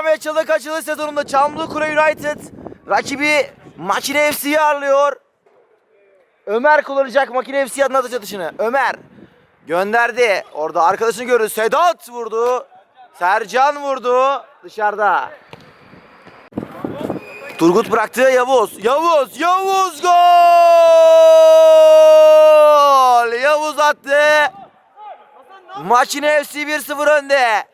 Ahmet Çalık açılış sezonunda Çamlıkura United rakibi Makine FC'yi ağırlıyor. Ömer kullanacak Makine FC adına atış atışını. Ömer gönderdi. Orada arkadaşını gördü. Sedat vurdu. Sercan vurdu. Dışarıda. Turgut bıraktı Yavuz. Yavuz, Yavuz gol! Yavuz attı. Makine FC 1-0 önde.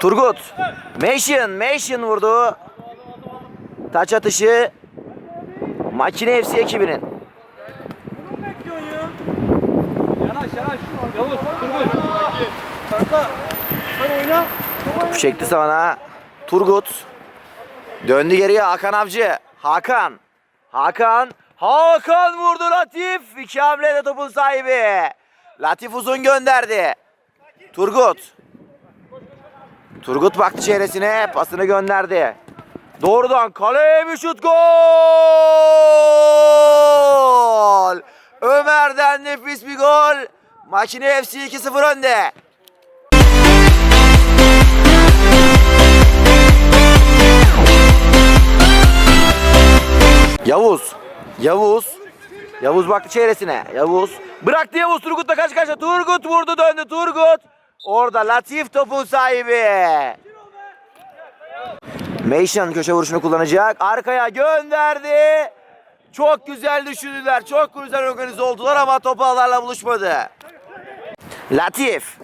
Turgut. Mation, Mation vurdu. Taç atışı. Makine FC ekibinin. Oyna. Çekti sana. Turgut. Döndü geriye Hakan Avcı. Hakan. Hakan. Hakan vurdu Latif. İki hamlede topun sahibi. Latif uzun gönderdi. Turgut. Turgut baktı çevresine. Pasını gönderdi. Doğrudan kaleye bir şut gol. Ömer'den nefis bir gol. Makine FC 2-0 önde. Yavuz. Yavuz. Yavuz baktı çevresine. Yavuz. Bıraktı Yavuz. Turgut'la karşı karşıya. Turgut vurdu döndü. Turgut. Orada Latif topun sahibi. Meyşan köşe vuruşunu kullanacak. Arkaya gönderdi. Çok güzel düşündüler. Çok güzel organize oldular ama topu ağlarla buluşmadı. Latif.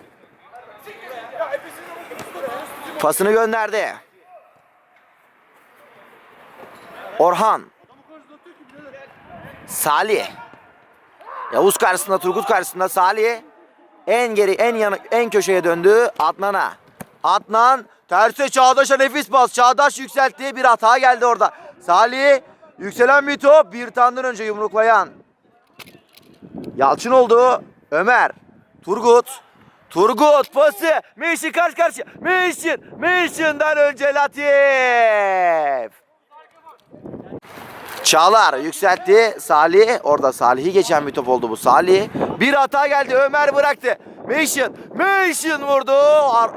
Pasını gönderdi. Orhan. Salih. Yavuz karşısında, Turgut karşısında Salih. En geri, en yanı, en köşeye döndü Adnan'a. Adnan terse Çağdaş'a nefis pas. Çağdaş yükseltti. Bir hata geldi orada. Salih yükselen bir top. Bir tandan önce yumruklayan. Yalçın oldu. Ömer. Turgut. Turgut pası. Mişin karşı karşıya. Mişin. Mişin'den önce Latif. Çağlar yükseltti. Salih orada Salih'i geçen bir top oldu bu. Salih bir hata geldi. Ömer bıraktı. Mission. Mission vurdu.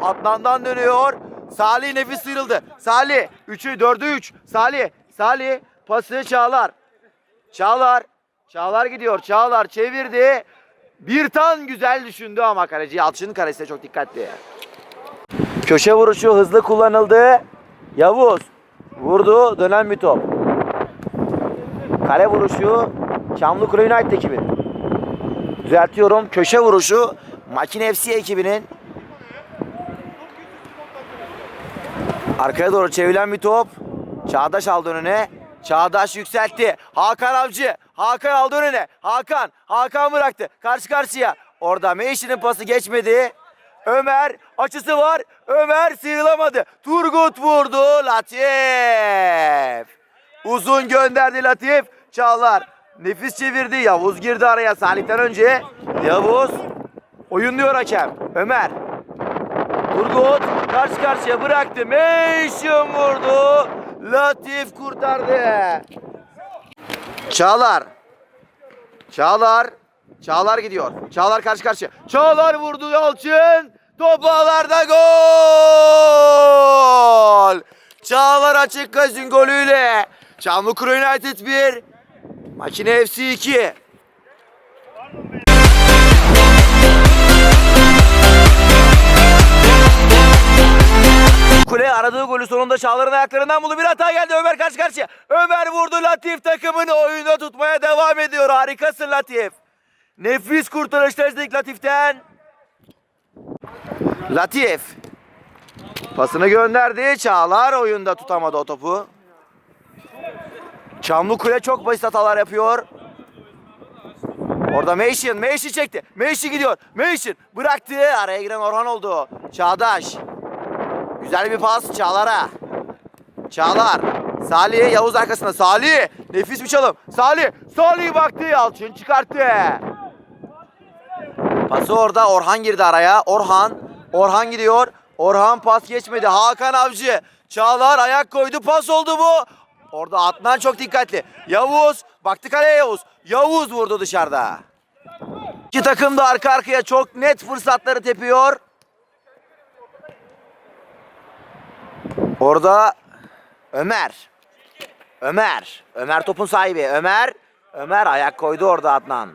Adnan'dan dönüyor. Salih nefis sıyrıldı. Salih 3'ü 4'ü 3. Salih. Salih pası Çağlar. Çağlar. Çağlar gidiyor. Çağlar çevirdi. Bir tan güzel düşündü ama kaleci Yalçın'ın karesine çok dikkatli. Köşe vuruşu hızlı kullanıldı. Yavuz vurdu. Dönen bir top. Kale vuruşu Çamlıkura United ekibi. Düzeltiyorum. Köşe vuruşu Makine FC ekibinin. Arkaya doğru çevrilen bir top. Çağdaş aldı önüne. Çağdaş yükseltti. Hakan Avcı. Hakan aldı önüne. Hakan. Hakan bıraktı. Karşı karşıya. Orada Meyşi'nin pası geçmedi. Ömer açısı var. Ömer sıyrılamadı. Turgut vurdu. Latif. Uzun gönderdi Latif. Çağlar. Nefis çevirdi. Yavuz girdi araya Salih'ten önce. Yavuz. Oyun diyor hakem. Ömer. Turgut karşı karşıya bıraktı. Meşin vurdu. Latif kurtardı. Çağlar. Çağlar. Çağlar gidiyor. Çağlar karşı karşıya. Çağlar vurdu Yalçın. Top ağlarda gol. Çağlar açık gazın golüyle. Çamlıkura United 1. Makine FC 2. Kule aradığı golü sonunda Çağlar'ın ayaklarından buldu. Bir hata geldi Ömer karşı karşıya. Ömer vurdu Latif takımını oyunda tutmaya devam ediyor. Harikasın Latif. Nefis kurtarışlar izledik Latif'ten. Latif. Pasını gönderdi. Çağlar oyunda tutamadı o topu. Çamlıkule çok basit hatalar yapıyor. Orada Meyşin, Meyşin çekti. Meyşin gidiyor. Meyşin bıraktı. Araya giren Orhan oldu. Çağdaş. Güzel bir pas Çağlar'a. Çağlar. Salih Yavuz arkasında. Salih. Nefis bir çalım. Salih. Salih baktı. Yalçın çıkarttı. Pası orada. Orhan girdi araya. Orhan. Orhan gidiyor. Orhan pas geçmedi. Hakan Avcı. Çağlar ayak koydu. Pas oldu bu. Orada Adnan çok dikkatli. Yavuz. Baktı kaleye Yavuz. Yavuz vurdu dışarıda. İki takım da arka arkaya çok net fırsatları tepiyor. Orada Ömer. Ömer. Ömer topun sahibi. Ömer. Ömer ayak koydu orada Adnan.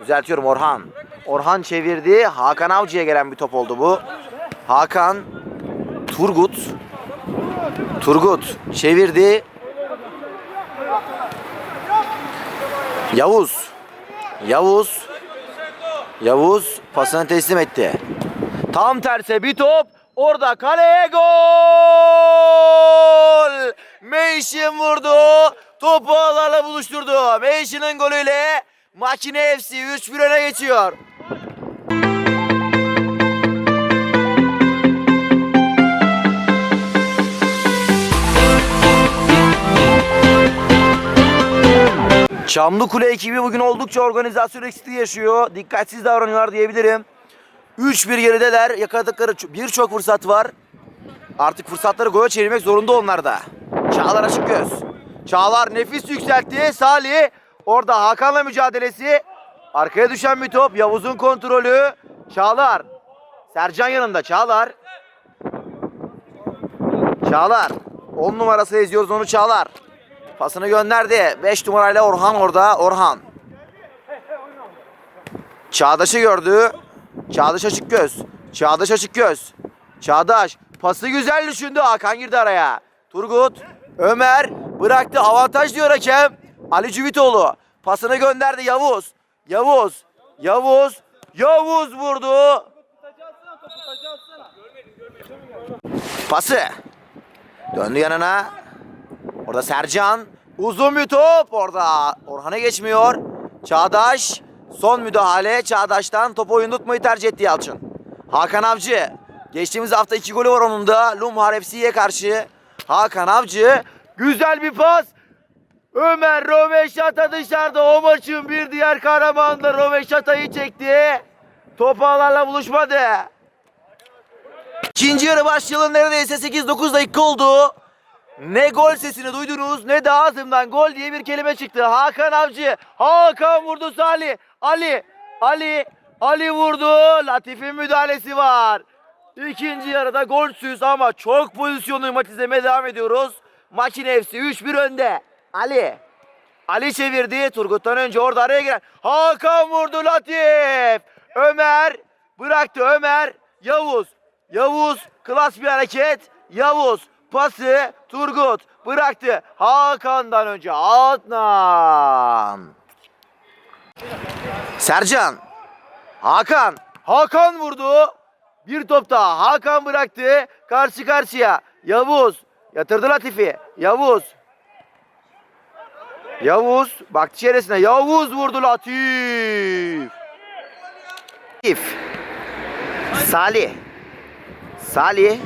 Düzeltiyorum Orhan. Orhan çevirdi. Hakan Avcı'ya gelen bir top oldu bu. Hakan Turgut Turgut çevirdi. Yavuz. Yavuz. Yavuz pasını teslim etti. Tam terse bir top. Orada kaleye gol! Meyşin vurdu. Topu ağlarla buluşturdu. Meyşin'in golüyle Makine FC 3-1 öne geçiyor. Çamlıkule ekibi bugün oldukça organizasyon eksikliği yaşıyor. Dikkatsiz davranıyorlar diyebilirim. 3-1 gerideler. Yakaladıkları birçok fırsat var. Artık fırsatları gola çevirmek zorunda onlar da. Çağlar açık göz. Çağlar nefis yükseltti. Salih orada Hakan'la mücadelesi. Arkaya düşen bir top. Yavuz'un kontrolü. Çağlar. Sercan yanında. Çağlar. Çağlar. 10 numarası eziyoruz onu Çağlar. Pasını gönderdi. 5 numarayla Orhan orada. Orhan. Çağdaş'ı gördü. Çağdaş açık göz. Çağdaş açık göz. Çağdaş pası güzel düşündü. Hakan girdi araya. Turgut. Ömer bıraktı. Avantaj diyor hakem. Ali Cüvitoğlu. Pasını gönderdi Yavuz. Yavuz. Yavuz. Yavuz vurdu. Pası. Döndü yanına. Orada Sercan. Uzun bir top. Orada Orhan'a geçmiyor. Çağdaş. Son müdahale. Çağdaş'tan topu oyun tutmayı tercih etti Yalçın. Hakan Avcı. Geçtiğimiz hafta iki golü var onun da. Lumhar FC'ye karşı. Hakan Avcı. Güzel bir pas. Ömer Roveşata dışarıda. O maçın bir diğer kahramanı da Roveşata'yı çekti. Top ağlarla buluşmadı. İkinci yarı başlayalı neredeyse 8-9 dakika oldu. Ne gol sesini duydunuz ne de ağzımdan gol diye bir kelime çıktı. Hakan Avcı. Hakan vurdu Salih. Ali. Ali. Ali vurdu. Latif'in müdahalesi var. İkinci yarıda golsüz ama çok pozisyonlu maç izlemeye devam ediyoruz. Maçın FC 3-1 önde. Ali. Ali çevirdi. Turgut'tan önce orada araya giren. Hakan vurdu Latif. Ömer. Bıraktı Ömer. Yavuz. Yavuz. Klas bir hareket. Yavuz. Pası. Turgut. Bıraktı. Hakan'dan önce Adnan. Sercan. Hakan. Hakan vurdu. Bir top daha. Hakan bıraktı. Karşı karşıya. Yavuz. Yatırdı Latif'i. Yavuz. Yavuz. Baktı çeresine. Yavuz vurdu Latif. Latif. Salih. Salih.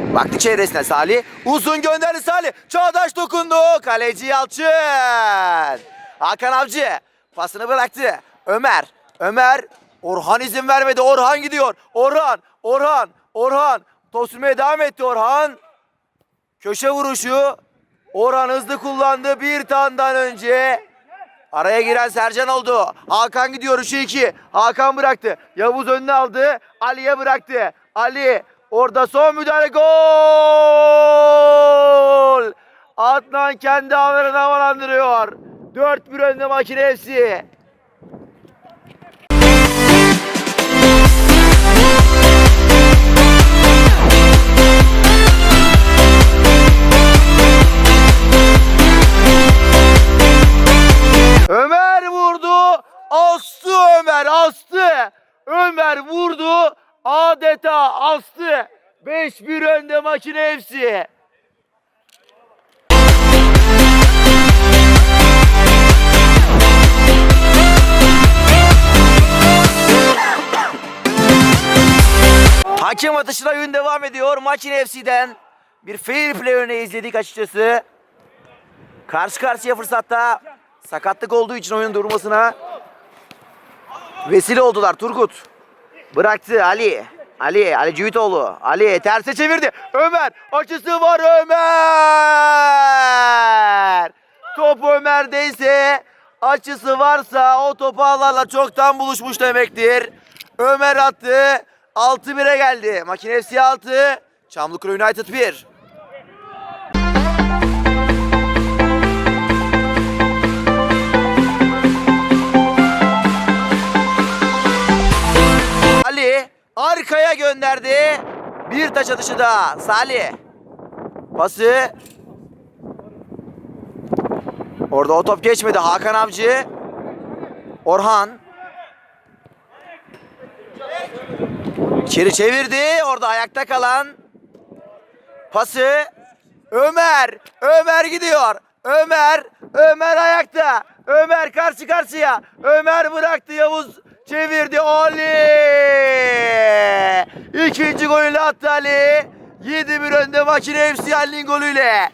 Baktı çevresine Salih. Uzun gönderdi Salih. Çağdaş dokundu. Kaleci Yalçın. Hakan Avcı. Pasını bıraktı. Ömer. Ömer. Orhan izin vermedi. Orhan gidiyor. Orhan. Orhan. Orhan. Top sürmeye devam etti Orhan. Köşe vuruşu. Orhan hızlı kullandı bir tandan önce. Araya giren Sercan oldu. Hakan gidiyor 3'e 2. Hakan bıraktı. Yavuz önüne aldı. Ali'ye bıraktı. Ali orada son müdahale gol. Adnan kendi ağlarını havalandırıyor. 4-1 önde makine FC. Ömer vurdu. Astı Ömer astı. Ömer vurdu. Adeta astı. 5-1 önde makine hepsi. Hakem atışına oyun devam ediyor. Makine FC'den bir fair play örneği izledik açıkçası. Karşı karşıya fırsatta sakatlık olduğu için oyun durmasına vesile oldular Turgut. Bıraktı Ali. Ali, Ali Cüvitoğlu. Ali terse çevirdi. Ömer açısı var Ömer. Top Ömer'deyse açısı varsa o topu ağlarla çoktan buluşmuş demektir. Ömer attı. 6-1'e geldi. Makine FC 6. Çamlıkuru United 1. gönderdi. Bir taç atışı daha. Salih. Pası. Orada o top geçmedi. Hakan Avcı. Orhan. İçeri çevirdi. Orada ayakta kalan. Pası. Ömer. Ömer gidiyor. Ömer. Ömer ayakta. Ömer karşı karşıya. Ömer bıraktı Yavuz. Çevirdi Ali. İkinci golünü attı Ali. 7-1 önde makine FC Ali'nin golüyle.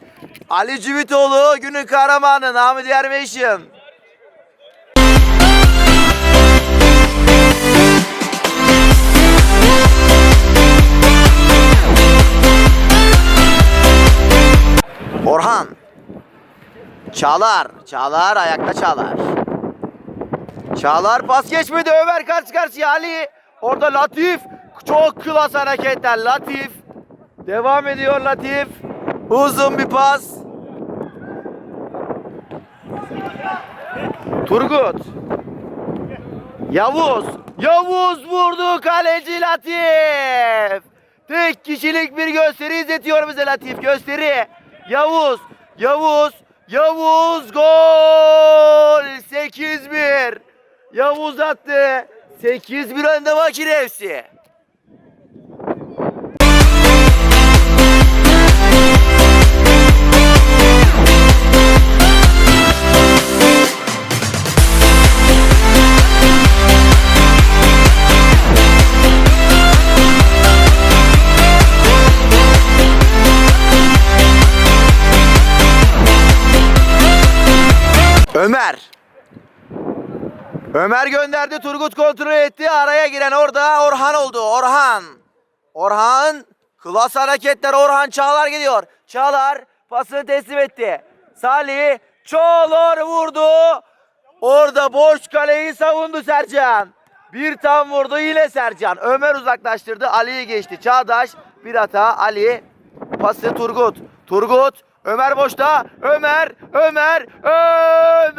Ali Civitoğlu günün kahramanı namı diğer Meşin. Orhan. Çağlar. Çağlar ayakta Çağlar. Çağlar pas geçmedi. Ömer karşı karşıya Ali. Orada Latif. Çok klas hareketler Latif. Devam ediyor Latif. Uzun bir pas. Turgut. Yavuz. Yavuz vurdu kaleci Latif. Tek kişilik bir gösteri izletiyor bize Latif. Gösteri. Yavuz. Yavuz. Yavuz gol. 8-1. Yavuz attı. 8-1 önde makine FC. Ömer gönderdi. Turgut kontrol etti. Araya giren orada Orhan oldu. Orhan. Orhan. Klas hareketler. Orhan Çağlar gidiyor. Çağlar pasını teslim etti. Salih. Çağlar vurdu. Orada boş kaleyi savundu Sercan. Bir tam vurdu yine Sercan. Ömer uzaklaştırdı. Ali'yi geçti. Çağdaş bir hata. Ali pası Turgut. Turgut Ömer boşta. Ömer, Ömer, Ömer.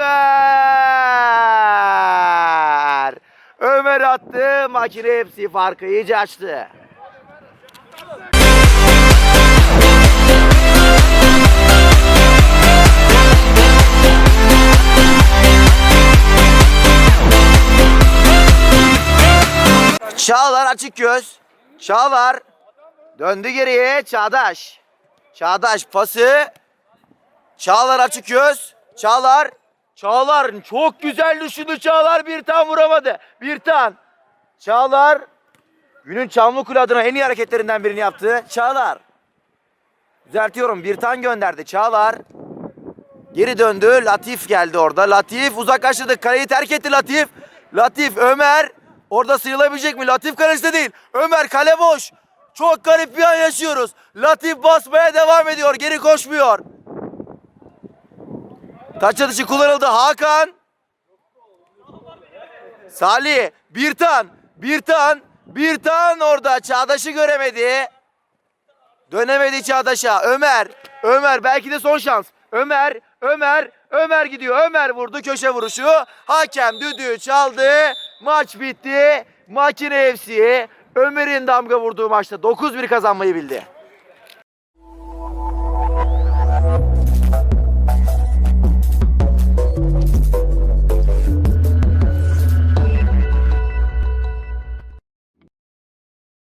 Ömer attı. Makine hepsi farkı iyice açtı. Çağlar açık göz. Çağlar döndü geriye. Çağdaş. Çağdaş pası. Çağlar açık göz. Çağlar. Çağlar çok güzel düşündü Çağlar bir tan vuramadı. Bir tan. Çağlar günün Çamlıkule adına en iyi hareketlerinden birini yaptı. Çağlar. Düzeltiyorum bir tan gönderdi Çağlar. Geri döndü. Latif geldi orada. Latif uzaklaştırdı. Kaleyi terk etti Latif. Latif Ömer. Orada sıyrılabilecek mi? Latif kalesinde değil. Ömer kale boş. Çok garip bir an yaşıyoruz. Latif basmaya devam ediyor. Geri koşmuyor. Taç atışı kullanıldı. Hakan. Salih. Birtan. Birtan. Birtan orada. Çağdaş'ı göremedi. Dönemedi Çağdaş'a. Ömer. Ömer belki de son şans. Ömer. Ömer. Ömer gidiyor. Ömer vurdu köşe vuruşu. Hakem düdüğü çaldı. Maç bitti. Makine FC Ömer'in damga vurduğu maçta 9-1 kazanmayı bildi.